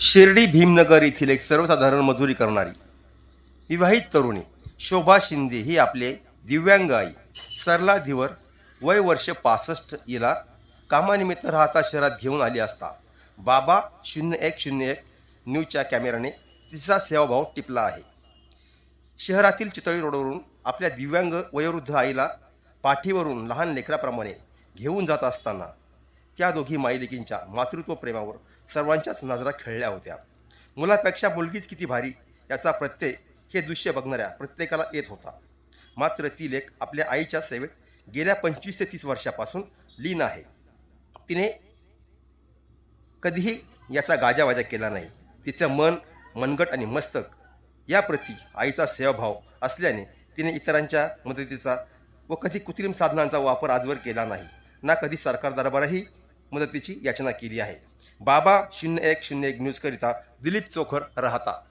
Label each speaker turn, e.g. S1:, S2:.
S1: शिर्डी भीमनगर येथील एक सर्वसाधारण मजुरी करणारी विवाहित तरुणी शोभा शिंदे ही आपले दिव्यांग आई. सरला धिवर वय वर्ष पासष्ट हिला कामानिमित्त राहता शहरात घेऊन आली असता बाबा शून्य एक शून्य एक न्यूजच्या कॅमेराने तिचा सेवाभाव टिपला आहे. शहरातील चितळी रोडवरून आपल्या दिव्यांग वयोवृद्ध आईला पाठीवरून लहान लेकराप्रमाणे घेऊन जात असताना त्या दोघी माईलेकींच्या मातृत्व प्रेमावर सर्वांच्याच नजरा खेळल्या होत्या. मुलापेक्षा मुलगीच किती भारी याचा प्रत्यय हे दृश्य बघणाऱ्या प्रत्येकाला येत होता. मात्र ती लेख आपल्या आईच्या सेवेत गेल्या पंचवीस ते तीस वर्षापासून लीन आहे. तिने कधीही याचा गाजावाजा केला नाही. तिचं मन मनगट आणि मस्तक याप्रती आईचा सेवाभाव असल्याने तिने इतरांच्या मदतीचा व कधी कृत्रिम साधनांचा वापर आजवर केला नाही. ना कधी सरकार दरबारही मदतीची याचना केली आहे. बाबा शून्य एक शून्य एक न्यूजकरिता दिलीप चोखर राहता.